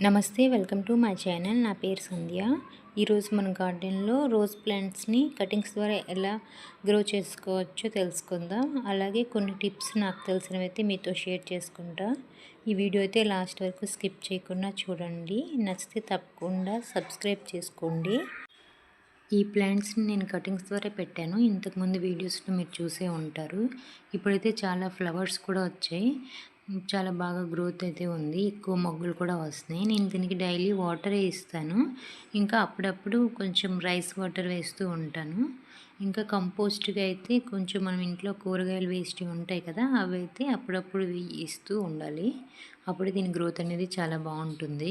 నమస్తే welcome to my channel. నా పేరు సంధ్య. ఈరోజు మన గార్డెన్లో రోజ్ ప్లాంట్స్ని కటింగ్స్ ద్వారా ఎలా గ్రో చేసుకోవచ్చో తెలుసుకుందాం. అలాగే కొన్ని టిప్స్ నాకు తెలిసినవైతే మీతో షేర్ చేసుకుంటా. ఈ వీడియో అయితే లాస్ట్ వరకు స్కిప్ చేయకుండా చూడండి. నచ్చితే తప్పకుండా సబ్స్క్రైబ్ చేసుకోండి. ఈ ప్లాంట్స్ని నేను కటింగ్స్ ద్వారా పెట్టాను. ఇంతకుముందు వీడియోస్లో మీరు చూసే ఉంటారు. ఇప్పుడైతే చాలా ఫ్లవర్స్ కూడా వచ్చాయి. చాలా బాగా గ్రోత్ అయితే ఉంది. ఎక్కువ మొగ్గులు కూడా వస్తున్నాయి. నేను దీనికి డైలీ వాటర్ ఇస్తాను. ఇంకా అప్పుడప్పుడు కొంచెం రైస్ వాటర్ వేస్తూ ఉంటాను. ఇంకా కంపోస్ట్గా అయితే కొంచెం మనం ఇంట్లో కూరగాయలు వేస్ట్ ఉంటాయి కదా అవి అయితే అప్పుడప్పుడు ఇస్తూ ఉండాలి. అప్పుడు దీని గ్రోత్ అనేది చాలా బాగుంటుంది.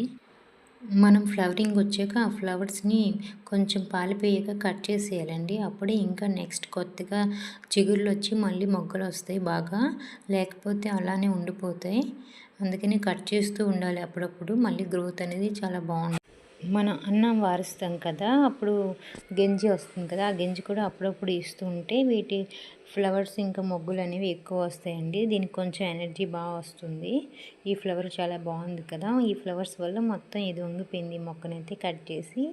మనం ఫ్లవరింగ్ వచ్చాక ఆ ఫ్లవర్స్ని కొంచెం పాలిపోయాక కట్ చేసేయాలండి. అప్పుడే ఇంకా నెక్స్ట్ కొత్తగా చిగుళ్ళు వచ్చి మళ్ళీ మొగ్గలు వస్తాయి బాగా. లేకపోతే అలానే ఉండిపోతాయి. అందుకని కట్ చేస్తూ ఉండాలి అప్పుడప్పుడు. మళ్ళీ గ్రోత్ అనేది చాలా బాగుంటుంది మనం అన్నం వారుస్తాం కదా అప్పుడు గెంజి వస్తుంది కదా ఆ గెంజి కూడా అప్పుడప్పుడు ఇస్తూ ఉంటే వీటి ఫ్లవర్స్ ఇంకా మొగ్గులు అనేవి ఎక్కువ వస్తాయండి. దీనికి కొంచెం ఎనర్జీ బాగా వస్తుంది. ఈ ఫ్లవర్ చాలా బాగుంది కదా. ఈ ఫ్లవర్స్ వల్ల మొత్తం ఇది వంగిపోయింది. మొక్కనైతే కట్ చేసి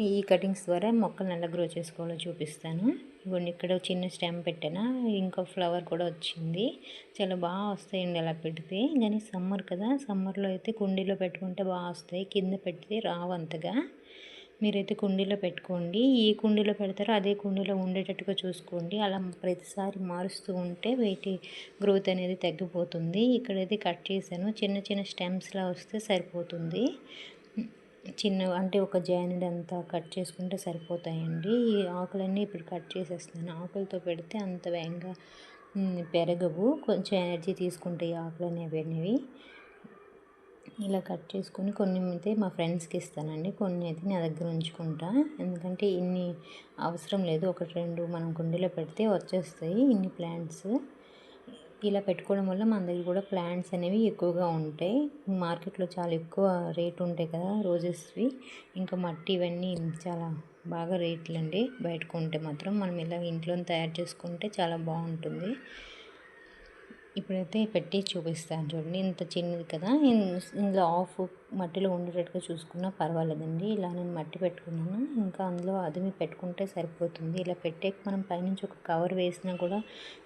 ఈ కటింగ్స్ ద్వారా మొక్కలు నల్ల గ్రో చేసుకోవాలో చూపిస్తాను. ఇవ్వండి ఇక్కడ చిన్న స్టెమ్ పెట్టాను? ఇంకో ఫ్లవర్ కూడా వచ్చింది. చాలా బాగా వస్తాయండి అలా పెడితే. కానీ సమ్మర్ కదా. సమ్మర్లో అయితే కుండీలో పెట్టుకుంటే బాగా వస్తాయి. కింద పెడితే రావు అంతగా. మీరైతే కుండీలో పెట్టుకోండి. ఏ కుండీలో పెడతారో అదే కుండీలో ఉండేటట్టుగా చూసుకోండి. అలా ప్రతిసారి మారుస్తూ ఉంటే వీటి గ్రోత్ అనేది తగ్గిపోతుంది. ఇక్కడైతే కట్ చేశాను. చిన్న చిన్న స్టెమ్స్లా వస్తే సరిపోతుంది. చిన్న అంటే ఒక జాయినడ్ అంతా కట్ చేసుకుంటే సరిపోతాయండి. ఈ ఆకులన్నీ ఇప్పుడు కట్ చేసేస్తున్నాను. ఆకులతో పెడితే అంత వేగంగా పెరగవు. కొంచెం ఎనర్జీ తీసుకుంటాయి ఆకులు అనేవి ఇలా కట్ చేసుకొని కొన్ని అయితే మా ఫ్రెండ్స్కి ఇస్తానండి. కొన్ని అయితే నా దగ్గర ఉంచుకుంటా. ఎందుకంటే ఇన్ని అవసరం లేదు. ఒకటి రెండు మనం కుండీలో పెడితే వచ్చేస్తాయి ఇన్ని ప్లాంట్స్. ఇలా పెట్టుకోవడం వల్ల మన దగ్గర కూడా ప్లాంట్స్ అనేవి ఎక్కువగా ఉంటాయి. మార్కెట్లో చాలా ఎక్కువ రేట్ ఉంటాయి కదా రోజెస్వి. ఇంకా మట్టి ఇవన్నీ చాలా బాగా రేట్లు అండి బయట కొంటే మాత్రం మనం ఇలా ఇంట్లో తయారు చేసుకుంటే చాలా బాగుంటుంది. ఇప్పుడైతే పెట్టి చూపిస్తాను చూడండి. ఇంత చిన్నది కదా. ఇందులో ఆఫ్ మట్టిలో ఉండేటట్టుగా చూసుకున్నా పర్వాలేదండి. ఇలా నేను మట్టి పెట్టుకున్నాను. ఇంకా అందులో అదిమి పెట్టుకుంటే సరిపోతుంది. ఇలా పెట్టే మనం పైనుంచి ఒక కవర్ వేసినా కూడా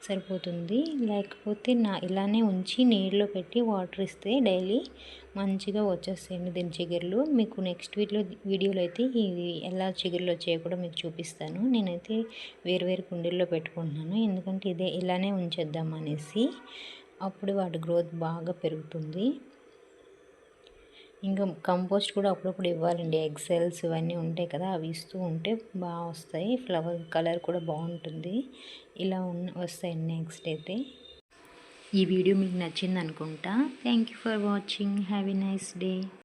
సరిపోతుంది. లేకపోతే నా ఇలానే ఉంచి నీళ్ళలో పెట్టి వాటర్ ఇస్తే డైలీ మంచిగా వచ్చేస్తాయండి దీని చిగుర్లు. మీకు నెక్స్ట్ వీడియో వీడియోలో అయితే ఇవి ఎలా చిగుర్లు వచ్చాయో కూడా మీకు చూపిస్తాను. నేనైతే వేరు వేరు కుండీల్లో పెట్టుకుంటున్నాను. ఎందుకంటే ఇదే ఇలానే ఉంచేద్దాం అనేసి. అప్పుడు వాటి గ్రోత్ బాగా పెరుగుతుంది. ఇంకా కంపోస్ట్ కూడా అప్పుడప్పుడు ఇవ్వాలండి. ఎగ్సెల్స్ ఇవన్నీ ఉంటాయి కదా అవి ఇస్తూ ఉంటే బాగా వస్తాయి. ఫ్లవర్ కలర్ కూడా బాగుంటుంది. ఇలా ఉన్న వస్తాయండి నెక్స్ట్ అయితే. ఈ వీడియో మీకు నచ్చింది అనుకుంటా thank you for watching have a nice day